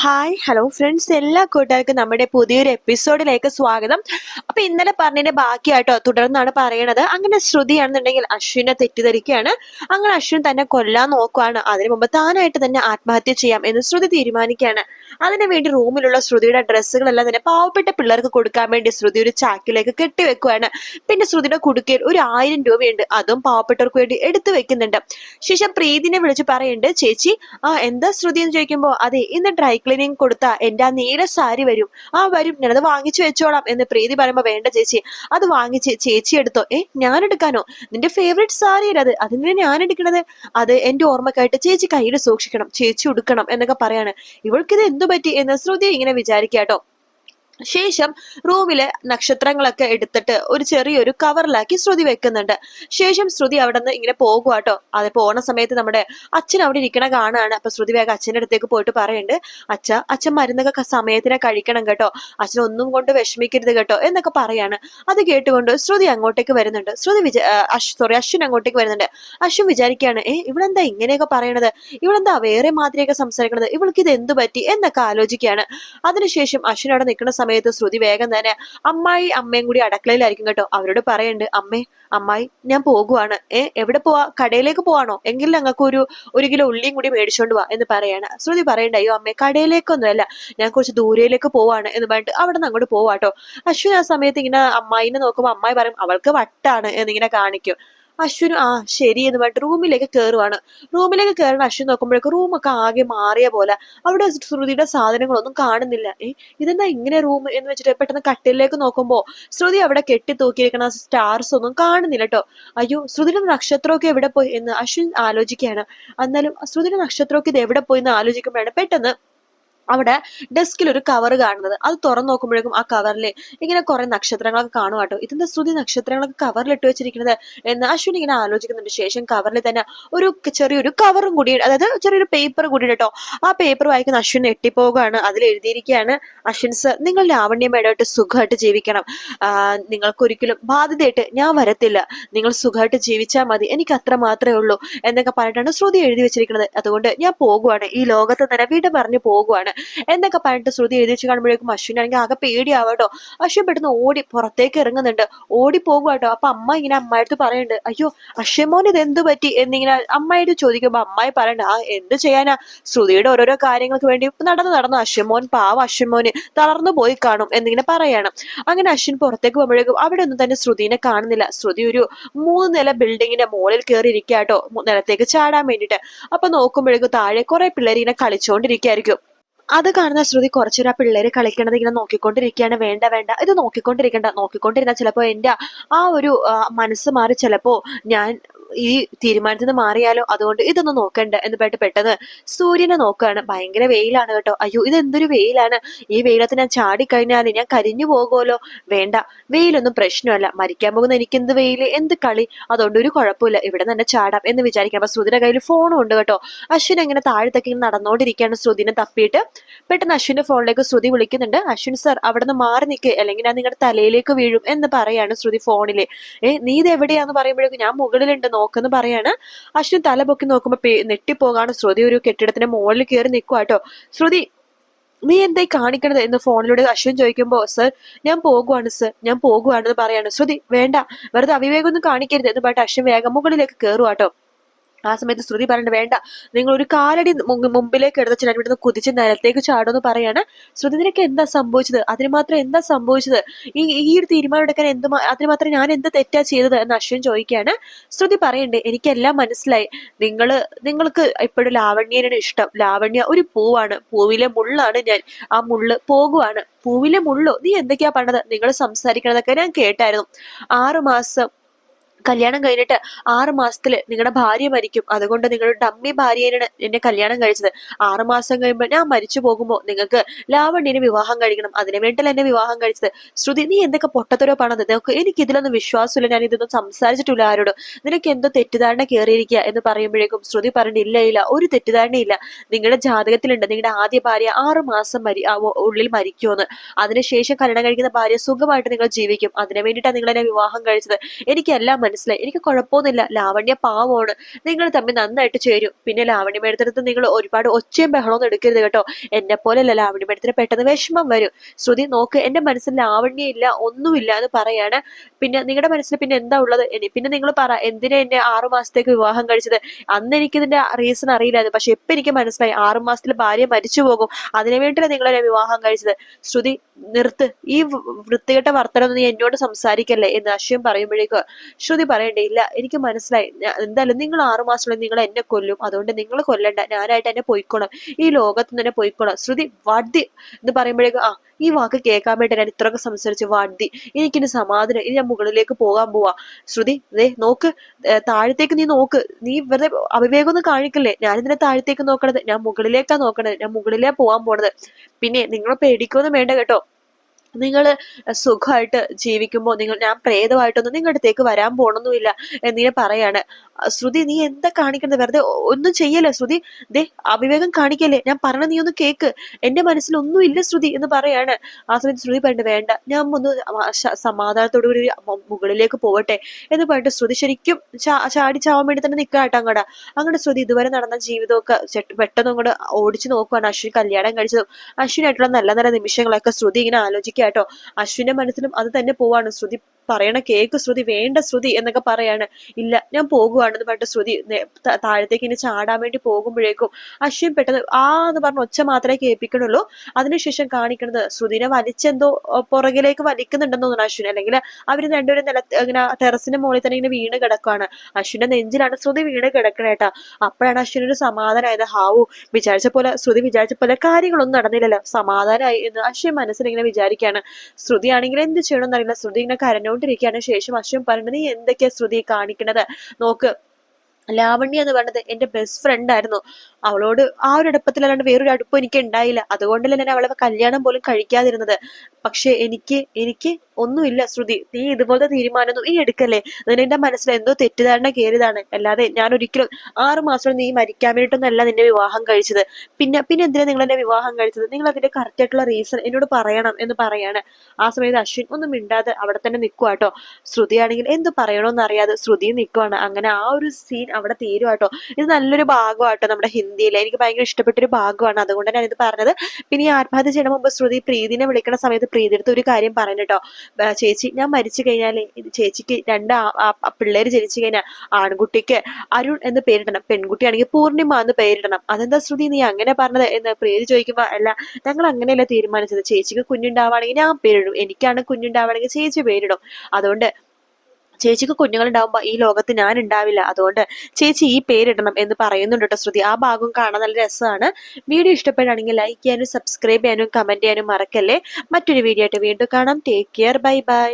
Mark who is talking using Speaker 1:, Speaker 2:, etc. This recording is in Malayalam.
Speaker 1: ഹായ് ഹലോ ഫ്രണ്ട്സ് എല്ലാ കൂട്ടുകാർക്കും നമ്മുടെ പുതിയൊരു എപ്പിസോഡിലേക്ക് സ്വാഗതം. അപ്പൊ ഇന്നലെ പറഞ്ഞതിന്റെ ബാക്കിയായിട്ടോ തുടർന്നാണ് പറയണത്. അങ്ങനെ ശ്രുതിയാണെന്നുണ്ടെങ്കിൽ അശ്വിനെ തെറ്റിദ്ധരിക്കുകയാണ്. അങ്ങനെ അശ്വിൻ തന്നെ കൊല്ലാൻ നോക്കുവാണ്. അതിനു മുമ്പ് താനായിട്ട് തന്നെ ആത്മഹത്യ ചെയ്യാം എന്ന് ശ്രുതി തീരുമാനിക്കുകയാണ്. അതിനു വേണ്ടി റൂമിലുള്ള ശ്രുതിയുടെ ഡ്രസ്സുകളെല്ലാം തന്നെ പാവപ്പെട്ട പിള്ളേർക്ക് കൊടുക്കാൻ വേണ്ടി ശ്രുതി ഒരു ചാക്കിലേക്ക് കെട്ടിവെക്കുവാണ്. പിന്നെ ശ്രുതിയുടെ കുടുക്കയിൽ ഒരു ആയിരം രൂപയുണ്ട്. അതും പാവപ്പെട്ടവർക്ക് വേണ്ടി എടുത്തു വെക്കുന്നുണ്ട്. ശേഷം പ്രീതിനെ വിളിച്ച് പറയുന്നുണ്ട് ചേച്ചി ആ എന്താ ശ്രുതി എന്ന് ചോദിക്കുമ്പോ അതെ ഇന്ന് ഡ്രൈ ക്ലീനിങ് കൊടുത്ത എന്റെ ആ നീല സാരി വരും. ആ വരും. ഞാനത് വാങ്ങിച്ചു വെച്ചോളാം എന്ന് പ്രീതി പറയുമ്പോ വേണ്ട ചേച്ചി. അത് വാങ്ങിച്ച് ചേച്ചി എടുത്തോ. ഏ ഞാൻ എടുക്കാനോ? നിന്റെ ഫേവറേറ്റ് സാരി അത് അതിനെ ഞാൻ എടുക്കണത്? അത് എന്റെ ഓർമ്മക്കായിട്ട് ചേച്ചി കയ്യിൽ സൂക്ഷിക്കണം. ചേച്ചി ഉടുക്കണം എന്നൊക്കെ പറയാണ്. ഇവൾക്കിത് എന്തു പറ്റി എന്ന് ശ്രുതി ഇങ്ങനെ വിചാരിക്കാട്ടോ ശേഷം റൂമിലെ നക്ഷത്രങ്ങളൊക്കെ എടുത്തിട്ട് ഒരു ചെറിയൊരു കവറിലാക്കി ശ്രുതി വെക്കുന്നുണ്ട്. ശേഷം ശ്രുതി അവിടെ നിന്ന് ഇങ്ങനെ പോകുക കേട്ടോ അത് പോണ സമയത്ത് നമ്മുടെ അച്ഛൻ അവിടെ ഇരിക്കണ കാണാണ്. അപ്പൊ ശ്രുതി വേഗം അച്ഛന്റെ അടുത്തേക്ക് പോയിട്ട് പറയുന്നുണ്ട് അച്ഛ അച്ഛൻ മരുന്നൊക്കെ സമയത്തിനെ കഴിക്കണം കേട്ടോ. അച്ഛൻ ഒന്നും കൊണ്ട് വിഷമിക്കരുത് കേട്ടോ എന്നൊക്കെ പറയാണ്. അത് കേട്ടുകൊണ്ട് ശ്രുതി അങ്ങോട്ടേക്ക് വരുന്നുണ്ട്. ശ്രുതി വിചാ സോറി അശ്വിൻ അങ്ങോട്ടേക്ക് വരുന്നുണ്ട്. അശ്വിൻ വിചാരിക്കുകയാണ് ഏ ഇവളെന്താ ഇങ്ങനെയൊക്കെ പറയണത്? ഇവളെന്താ വേറെ മാതിരിയൊക്കെ സംസാരിക്കണത്? ഇവൾക്ക് ഇത് എന്തു പറ്റി? എന്നൊക്കെ ആലോചിക്കുകയാണ്. അതിനുശേഷം അശ്വിൻ അവിടെ നിൽക്കുന്ന ശ്രുതി വേഗം തന്നെ അമ്മായി അമ്മയും കൂടി അടുക്കളയിലായിരിക്കും കേട്ടോ. അവരോട് പറയണ്ട് അമ്മേ അമ്മായി ഞാൻ പോകുവാണ്. ഏ എവിടെ പോവാ? കടയിലേക്ക് പോവാണോ? എങ്കിൽ ഞങ്ങൾക്ക് ഒരു ഒരു കിലോ ഉള്ളിയും കൂടി മേടിച്ചോണ്ട് വാ എന്ന് പറയാണ്. ശ്രുതി പറയണ്ട അയ്യോ അമ്മേ കടയിലേക്കൊന്നുമല്ല. ഞാൻ കുറച്ച് ദൂരയിലേക്ക് പോവാണ് എന്ന് പറഞ്ഞിട്ട് അവിടെ നിന്ന് അങ്ങോട്ട് പോവാട്ടോ അശ്വിൻ ആ സമയത്ത് ഇങ്ങനെ അമ്മായിനെ നോക്കുമ്പോൾ അമ്മായി പറയും അവൾക്ക് വട്ടാണ് എന്നിങ്ങനെ കാണിക്കും. അശ്വിന് ആ ശരി എന്ന് പറഞ്ഞിട്ട് റൂമിലേക്ക് കയറുവാണ് റൂമിലേക്ക് കയറുന്ന അശ്വിൻ നോക്കുമ്പോഴേക്ക് റൂമൊക്കെ ആകെ മാറിയ പോലെ. അവിടെ ശ്രുതിയുടെ സാധനങ്ങളൊന്നും കാണുന്നില്ല. ഏ ഇതെന്താ ഇങ്ങനെ റൂം എന്ന് വെച്ചിട്ട് പെട്ടെന്ന് കട്ടിലേക്ക് നോക്കുമ്പോ ശ്രുതി അവിടെ കെട്ടി തൂക്കിയിരിക്കുന്ന സ്റ്റാർസ് ഒന്നും കാണുന്നില്ല കേട്ടോ അയ്യോ ശ്രുതിയുടെ നക്ഷത്രമൊക്കെ എവിടെ പോയി എന്ന് അശ്വിൻ ആലോചിക്കുകയാണ്. എന്നാലും ശ്രുതിയുടെ നക്ഷത്രമൊക്കെ ഇത് എവിടെ പോയി എന്ന് ആലോചിക്കുമ്പോഴാണ് പെട്ടെന്ന് അവിടെ ഡെസ്കിൽ ഒരു കവർ കാണുന്നത്. അത് തുറന്നു നോക്കുമ്പോഴേക്കും ആ കവറിൽ ഇങ്ങനെ കുറെ നക്ഷത്രങ്ങളൊക്കെ കാണും കേട്ടോ. ഇതിന്റെ ശ്രുതി നക്ഷത്രങ്ങളൊക്കെ കവറിൽ ഇട്ട് വെച്ചിരിക്കുന്നത് എന്ന് അശ്വിൻ ഇങ്ങനെ ആലോചിക്കുന്നുണ്ട്. ശേഷം കവറിൽ തന്നെ ഒരു ചെറിയൊരു കവറും കൂടി അതായത് ചെറിയൊരു പേപ്പർ കൂടി കേട്ടോ. ആ പേപ്പർ വായിക്കുന്ന അശ്വിൻ എട്ടിപ്പോകാണ് അതിൽ എഴുതിയിരിക്കുകയാണ് അശ്വിൻ സർ നിങ്ങൾ ലാവണ്യമേടായിട്ട് സുഖമായിട്ട് ജീവിക്കണം. നിങ്ങൾക്ക് ഒരിക്കലും ബാധ്യതയായിട്ട് ഞാൻ വരത്തില്ല. നിങ്ങൾ സുഖമായിട്ട് ജീവിച്ചാൽ മതി. എനിക്ക് അത്ര മാത്രമേ ഉള്ളൂ എന്നൊക്കെ പറഞ്ഞിട്ടാണ് ശ്രുതി എഴുതി വെച്ചിരിക്കുന്നത്. അതുകൊണ്ട് ഞാൻ പോകുവാണ്. ഈ ലോകത്ത് തന്നെ വീട് പറഞ്ഞു പോകുവാണ്. എന്നൊക്കെ പറഞ്ഞിട്ട് ശ്രുതി എഴുതി വെച്ച് കാണുമ്പോഴേക്കും അശ്വിനാണെങ്കിൽ ആകെ പേടിയാവട്ടോ അശ്വിൻ പെട്ടെന്ന് ഓടി പുറത്തേക്ക് ഇറങ്ങുന്നുണ്ട്. ഓടി പോകുവാട്ടോ അപ്പൊ അമ്മ ഇങ്ങനെ അമ്മായിടത്ത് പറയുന്നുണ്ട് അയ്യോ അശ്വമോൻ ഇത് എന്ത് പറ്റി? എന്നിങ്ങനെ അമ്മായിട്ട് ചോദിക്കുമ്പോ അമ്മായി പറയണ്ട ആ എന്ത് ചെയ്യാനാ? ശ്രുതിയുടെ ഓരോരോ കാര്യങ്ങൾക്ക് വേണ്ടി നടന്നു നടന്നു അശ്വമോൻ പാവ അശ്വമോന് തളർന്നു പോയി കാണും എന്നിങ്ങനെ പറയണം. അങ്ങനെ അശ്വിൻ പുറത്തേക്ക് പോകുമ്പോഴേക്കും അവിടെ ഒന്നും തന്നെ ശ്രുതിനെ കാണുന്നില്ല. ശ്രുതി ഒരു മൂന്ന് നില ബിൽഡിങ്ങിന്റെ മുകളിൽ കയറി ഇരിക്കാട്ടോ നിലത്തേക്ക് ചാടാൻ വേണ്ടിട്ട് അപ്പൊ നോക്കുമ്പോഴേക്കും താഴെ കുറെ പിള്ളേർ ഇങ്ങനെ കളിച്ചോണ്ടിരിക്കായിരിക്കും. അത് കാണുന്ന ശ്രുതി കുറച്ചൊരു ആ പിള്ളേര് കളിക്കണത് ഇങ്ങനെ നോക്കിക്കൊണ്ടിരിക്കുകയാണ്. വേണ്ട വേണ്ട. ഇത് നോക്കിക്കൊണ്ടിരിക്കണ്ട നോക്കിക്കൊണ്ടിരുന്ന ചിലപ്പോൾ എന്റെ ആ ഒരു മനസ്സ് മാറി ചിലപ്പോൾ ഞാൻ ഈ തീരുമാനത്തിൽ നിന്ന് മാറിയാലോ? അതുകൊണ്ട് ഇതൊന്നും നോക്കണ്ട എന്ന് പറഞ്ഞിട്ട് പെട്ടെന്ന് സൂര്യനെ നോക്കുകയാണ്. ഭയങ്കര വെയിലാണ് കേട്ടോ. അയ്യോ ഇത് എന്തൊരു വെയിലാണ്? ഈ വെയിലത്ത് ഞാൻ ചാടിക്കഴിഞ്ഞാൽ ഞാൻ കരിഞ്ഞു പോകുമല്ലോ? വേണ്ട വെയിലൊന്നും പ്രശ്നമല്ല. മരിക്കാൻ പോകുന്ന എനിക്ക് എന്ത് വെയിൽ എന്ത് കളി? അതുകൊണ്ട് ഒരു കുഴപ്പമില്ല. ഇവിടെ തന്നെ ചാടാം എന്ന് വിചാരിക്കാം അപ്പൊ ശ്രുതിയുടെ കയ്യിൽ ഫോണും ഉണ്ട് കേട്ടോ. അശ്വിൻ അങ്ങനെ താഴത്തേക്ക് നടന്നുകൊണ്ടിരിക്കുകയാണ് ശ്രുതിനെ തപ്പിയിട്ട്. പെട്ടെന്ന് അശ്വിന്റെ ഫോണിലേക്ക് ശ്രുതി വിളിക്കുന്നുണ്ട്. അശ്വിൻ സർ അവിടെ നിന്ന് മാറി നിൽക്കുക അല്ലെങ്കിൽ ഞാൻ നിങ്ങളുടെ തലയിലേക്ക് വീഴും എന്ന് പറയാണ് ശ്രുതി ഫോണിൽ ഏ നീ ഇത് എവിടെയാന്ന് പറയുമ്പോഴേക്കും ഞാൻ മുകളിലുണ്ട്. നോക്കെന്ന് പറയാണ്. അശ്വിൻ തല പൊക്കി നോക്കുമ്പോ പേ- നെട്ടിപ്പോകാണ് ശ്രുതി ഒരു കെട്ടിടത്തിന്റെ മുകളിൽ കയറി നിൽക്കുക കേട്ടോ ശ്രുതി നീ എന്തായി കാണിക്കണത്? എന്ന് ഫോണിലൂടെ അശ്വിൻ ചോദിക്കുമ്പോ സർ ഞാൻ പോകുവാണ് സർ. ഞാൻ പോകുവാണെന്ന് പറയാണ്. ശ്രുതി വേണ്ട. വെറുതെ അവിവേകം ഒന്നും കാണിക്കരുത് എന്ന് പറഞ്ഞിട്ട് അശ്വിൻ വേഗം മുകളിലേക്ക് കയറുവാട്ടോ ആ സമയത്ത് ശ്രുതി പറയേണ്ട വേണ്ട. നിങ്ങൾ ഒരു കാലടി മുമ്പിലേക്ക് എടുത്ത ഞാൻ ഇവിടുന്ന് കുതിച്ച് നിലത്തേക്ക് ചാടുമെന്ന് പറയാണ്. ശ്രുതി നിനക്ക് എന്താ സംഭവിച്ചത്? അതിന് മാത്രം എന്താ സംഭവിച്ചത്? ഈ ഈ ഒരു തീരുമാനം എടുക്കാൻ എന്ത് അതിന് മാത്രം ഞാൻ എന്ത് തെറ്റാ ചെയ്തത് എന്ന് അശ്വൻ ചോദിക്കുകയാണ്. ശ്രുതി പറയണ്ടേ എനിക്കെല്ലാം മനസ്സിലായി. നിങ്ങൾ നിങ്ങൾക്ക് ഇപ്പോഴും ലാവണ്യനാണ് ഇഷ്ടം. ലാവണ്യ ഒരു പൂവാണ്. പൂവിലെ മുള്ളാണ് ഞാൻ. ആ മുള്ള് പോകുവാണ്. പൂവിലെ മുള്ളോ? നീ എന്തൊക്കെയാ പറഞ്ഞത് നിങ്ങൾ സംസാരിക്കണതൊക്കെ ഞാൻ കേട്ടായിരുന്നു. ആറു മാസം കല്യാണം കഴിഞ്ഞിട്ട് ആറ് മാസത്തിൽ നിങ്ങളുടെ ഭാര്യ മരിക്കും. അതുകൊണ്ട് നിങ്ങളുടെ ഡമ്മി ഭാര്യയാണ് എന്നെ കല്യാണം കഴിച്ചത്. ആറ് മാസം കഴിയുമ്പോൾ ഞാൻ മരിച്ചു പോകുമ്പോൾ നിങ്ങൾക്ക് ലാവണ്യന് വിവാഹം കഴിക്കണം. അതിനു വേണ്ടിയല്ല എന്നെ വിവാഹം കഴിച്ചത്. ശ്രുതി നീ എന്തൊക്കെ പൊട്ടത്തരോ പണത് നിനക്ക് എനിക്ക് ഇതിലൊന്നും വിശ്വാസമില്ല. ഞാൻ ഇതൊന്നും സംസാരിച്ചിട്ടില്ല ആരോടും. നിനക്ക് എന്തോ തെറ്റിദ്ധാരണ കയറിയിരിക്കുക എന്ന് പറയുമ്പോഴേക്കും ശ്രുതി പറഞ്ഞു ഇല്ല ഇല്ല ഒരു തെറ്റിദ്ധാരണയില്ല. നിങ്ങളുടെ ജാതകത്തിലുണ്ട്. നിങ്ങളുടെ ആദ്യ ഭാര്യ ആറ് മാസം മരി ഉള്ളിൽ മരിക്കുമെന്ന് അതിനുശേഷം കല്യാണം കഴിക്കുന്ന ഭാര്യ സുഖമായിട്ട് നിങ്ങൾ ജീവിക്കും. അതിനു വേണ്ടിയിട്ടാണ് നിങ്ങൾ എന്നെ വിവാഹം കഴിച്ചത്. എനിക്കെല്ലാം മനസ്സിലായി. എനിക്ക് കുഴപ്പമൊന്നുമില്ല. ലാവണ്യ പാവമാണ്. നിങ്ങൾ തമ്മിൽ നന്നായിട്ട് ചേരും. പിന്നെ ലാവണ്യ മേടത്തിനടുത്ത് നിങ്ങൾ ഒരുപാട് ഒച്ചയും ബഹളമൊന്നും എടുക്കരുത് കേട്ടോ. എന്നെ പോലെയല്ല ലാവണ്യ മേടത്തിന് പെട്ടെന്ന് വിഷമം വരും. ശ്രുതി നോക്ക് എന്റെ മനസ്സിൽ ലാവണ്യ ഇല്ല ഒന്നുമില്ല എന്ന് പറയാണ്. പിന്നെ നിങ്ങളുടെ മനസ്സിൽ പിന്നെ എന്താ ഉള്ളത്? പിന്നെ നിങ്ങൾ പറ എന്തിനാ എന്നെ ആറു മാസത്തേക്ക് വിവാഹം കഴിച്ചത്? അന്ന് എനിക്ക് ഇതിന്റെ റീസൺ അറിയില്ലായിരുന്നു. പക്ഷെ ഇപ്പൊ എനിക്ക് മനസ്സിലായി. ആറു മാസത്തിൽ ഭാര്യ മരിച്ചു പോകും. അതിനു വേണ്ടിയാണ് നിങ്ങൾ എന്നെ വിവാഹം കഴിച്ചത്. ശ്രുതി നിർത്ത്. ഈ വൃത്തികെട്ട വർത്തനം നീ എന്നോട് സംസാരിക്കല്ലേ എന്ന് അശ്വം പറയുമ്പോഴേക്ക് ശ്രുതി പറയണ്ടേ ഇല്ല എനിക്ക് മനസ്സിലായി. എന്തായാലും നിങ്ങൾ ആറുമാസത്തോളം നിങ്ങൾ എന്നെ കൊല്ലും. അതുകൊണ്ട് നിങ്ങൾ കൊല്ലണ്ട. ഞാനായിട്ട് എന്നെ പൊയ്ക്കോണം ഈ ലോകത്ത് തന്നെ പൊയ്ക്കോണം ശ്രുതി വടി എന്ന് പറയുമ്പോഴേക്കും ആ ഈ വാക്ക് കേൾക്കാൻ വേണ്ടി ഞാൻ ഇത്രയൊക്കെ സംസാരിച്ച്. വടി എനിക്കിനി സമാധാനം ഇനി ഞാൻ മുകളിലേക്ക് പോകാൻ പോവാ. ശ്രുതി ദേ നോക്ക് താഴത്തേക്ക് നീ നോക്ക്. നീ വെറുതെ അവിവേകമൊന്നും കാണിക്കല്ലേ? ഞാനിതിനെ താഴത്തേക്ക് നോക്കണത്. ഞാൻ മുകളിലേക്കാ നോക്കണത്. ഞാൻ മുകളിലേ പോകാൻ പോണത്. പിന്നെ നിങ്ങൾ പേടിക്കൊന്നും വേണ്ട കേട്ടോ. നിങ്ങൾ സുഖമായിട്ട് ജീവിക്കുമ്പോൾ നിങ്ങൾ ഞാൻ പ്രേതമായിട്ടൊന്നും നിങ്ങളുടെ അടുത്തേക്ക് വരാൻ പോണൊന്നുമില്ല എന്നിങ്ങനെ പറയാണ്. ശ്രുതി നീ എന്താ കാണിക്കുന്നത് വെറുതെ ഒന്നും ചെയ്യല്ലേ ശ്രുതി? ദേ അവിവേകം കാണിക്കല്ലേ? ഞാൻ പറഞ്ഞ നീ ഒന്ന് കേക്ക്. എന്റെ മനസ്സിൽ ഒന്നും ഇല്ല ശ്രുതി എന്ന് പറയാണ്. ആ സമയത്ത് ശ്രുതി പറഞ്ഞിട്ട് വേണ്ട ഞാൻ ഒന്ന് സമാധാനത്തോടു കൂടി മുകളിലേക്ക് പോവട്ടെ എന്ന് പറഞ്ഞിട്ട് ശ്രുതി ശരിക്കും ചാടി ചാവാൻ വേണ്ടി തന്നെ നിൽക്കാട്ടോ അങ്ങോട്ട് അങ്ങനെ ശ്രുതി ഇതുവരെ നടന്ന ജീവിതമൊക്കെ പെട്ടെന്ന് അങ്ങോട്ട് ഓടിച്ചു നോക്കുവാണ് അശ്വിൻ കല്യാണം കഴിച്ചതും. അശ്വിനായിട്ടുള്ള നല്ല നല്ല നിമിഷങ്ങളൊക്കെ ശ്രുതി ഇങ്ങനെ ആലോചിക്കാട്ടോ അശ്വിന്റെ മനസ്സിലും അത് തന്നെ പോവാണ്. ശ്രുതി പറയണ കേക്ക് ശ്രുതി വേണ്ട ശ്രുതി എന്നൊക്കെ പറയാണ്. ഇല്ല ഞാൻ പോകുവാണെന്ന് പറഞ്ഞിട്ട് ശ്രുതി താഴത്തേക്ക് ഇനി ചാടാൻ വേണ്ടി പോകുമ്പോഴേക്കും അശ്വിൻ പെട്ടെന്ന് ആ എന്ന് പറഞ്ഞ ഒച്ച മാത്രമേ കേൾപ്പിക്കണുള്ളൂ. അതിനുശേഷം കാണിക്കുന്നത് ശ്രുതിനെ വലിച്ചെന്തോ പുറകിലേക്ക് വലിക്കുന്നുണ്ടെന്ന് തോന്നുന്നു അശ്വിൻ. അല്ലെങ്കിൽ അവർ രണ്ടുപേരും നില ഇങ്ങനെ ടെറസിന്റെ മുകളിൽ തന്നെ ഇങ്ങനെ വീണ് കിടക്കുകയാണ് അശ്വിന്റെ നെഞ്ചിലാണ് ശ്രുതി വീണ് കിടക്കണേട്ടാ അപ്പോഴാണ് അശ്വിനൊരു സമാധാനമായത് ഹാവു വിചാരിച്ച പോലെ ശ്രുതി വിചാരിച്ച പോലെ കാര്യങ്ങളൊന്നും നടന്നില്ലല്ലോ. സമാധാനമായി എന്ന് അശ്വിൻ മനസ്സിൽ ഇങ്ങനെ വിചാരിക്കുകയാണ് ശ്രുതി ആണെങ്കിൽ എന്ത് ചെയ്യണമെന്നറിയില്ല ശ്രുതി ഇങ്ങനെ കരഞ്ഞോണ്ടിരിക്കുകയാണ് ശേഷം അശ്വം പറയുന്നത് നീ എന്തൊക്കെയാ ശ്രുതി കാണിക്കണത്? നോക്ക് ലാവണ്യ എന്ന് പറഞ്ഞത് എന്റെ ബെസ്റ്റ് ഫ്രണ്ട് ആയിരുന്നു. അവളോട് ആ ഒരു അടുപ്പത്തിലല്ലാണ്ട് വേറൊരു അടുപ്പം എനിക്ക് ഉണ്ടായില്ല. അതുകൊണ്ടല്ലേ ഞാൻ അവളെ കല്യാണം പോലും കഴിക്കാതിരുന്നത്. പക്ഷെ എനിക്ക് എനിക്ക് ഒന്നുമില്ല ശ്രുതി. നീ ഇതുപോലത്തെ തീരുമാനമൊന്നും ഈ എടുക്കല്ലേ? നിന്നെ എന്റെ മനസ്സിൽ എന്തോ തെറ്റിദ്ധാരണ കയറിയതാണ്. അല്ലാതെ ഞാൻ ഒരിക്കലും ആറു മാസം നീ മരിക്കാൻ വേണ്ടിയിട്ടൊന്നല്ല നിന്നെ വിവാഹം കഴിച്ചത്. പിന്നെ പിന്നെ എന്തിനാ നിങ്ങൾ എന്നെ വിവാഹം കഴിച്ചത്? നിങ്ങൾ അതിന്റെ കറക്റ്റ് ആയിട്ടുള്ള റീസൺ എന്നോട് പറയണം എന്ന് പറയാണ്. ആ സമയത്ത് അശ്വിൻ ഒന്നും മിണ്ടാതെ അവിടെ തന്നെ നിൽക്കുവാട്ടോ ശ്രുതിയാണെങ്കിൽ എന്ത് പറയണോന്ന് അറിയാതെ ശ്രുതി നിൽക്കുവാണ്. അങ്ങനെ ആ ഒരു സീൻ അവിടെ തീരുവാട്ടോ. ഇത് നല്ലൊരു ഭാഗമാട്ടോ നമ്മുടെ ഹിന്ദിയിലെ. എനിക്ക് ഭയങ്കര ഇഷ്ടപ്പെട്ടൊരു ഭാഗമാണ്. അതുകൊണ്ട് ഞാൻ ഇത് പറഞ്ഞത്. പിന്നെ ഈ ആത്മഹത്യ ചെയ്യണ മുമ്പ് ശ്രുതി പ്രീതിനെ വിളിക്കണ സമയത്ത് പ്രീതിയുടെ ഒരു കാര്യം പറഞ്ഞിട്ടോ. ചേച്ചി ഞാൻ മരിച്ചു കഴിഞ്ഞാൽ ചേച്ചിക്ക് രണ്ട് പിള്ളേര് ജനിച്ചു കഴിഞ്ഞാൽ ആൺകുട്ടിക്ക് അരുൺ എന്ന് പേരിടണം. പെൺകുട്ടിയാണെങ്കിൽ പൂർണിമ എന്ന് പേരിടണം. അതെന്താ ശ്രുതി നീ അങ്ങനെ പറഞ്ഞത് എന്ന് പ്രീതി ചോദിക്കുമ്പോ അല്ല ഞങ്ങൾ അങ്ങനെയല്ല തീരുമാനിച്ചത്. ചേച്ചിക്ക് കുഞ്ഞുണ്ടാവുകയാണെങ്കിൽ ഞാൻ പേരിടും. എനിക്കാണ് കുഞ്ഞുണ്ടാവുകയാണെങ്കിൽ ചേച്ചി പേരിടും. അതുകൊണ്ട് ചേച്ചിക്ക് കുഞ്ഞുങ്ങളുണ്ടാവുമ്പോ ഈ ലോകത്ത് ഞാൻ ഉണ്ടാവില്ല അതുകൊണ്ട് ചേച്ചി ഈ പേരിടണം എന്ന് പറയുന്നുണ്ട് കേട്ടോ ശ്രുതി. ആ ഭാഗം കാണാൻ നല്ല രസമാണ്. വീഡിയോ ഇഷ്ടപ്പെടുകയാണെങ്കിൽ ലൈക്ക് ചെയ്യാനും സബ്സ്ക്രൈബ് ചെയ്യാനും കമന്റ് ചെയ്യാനും മറക്കല്ലേ. മറ്റൊരു വീഡിയോ ആയിട്ട് വീണ്ടും കാണാം. Take care bye bye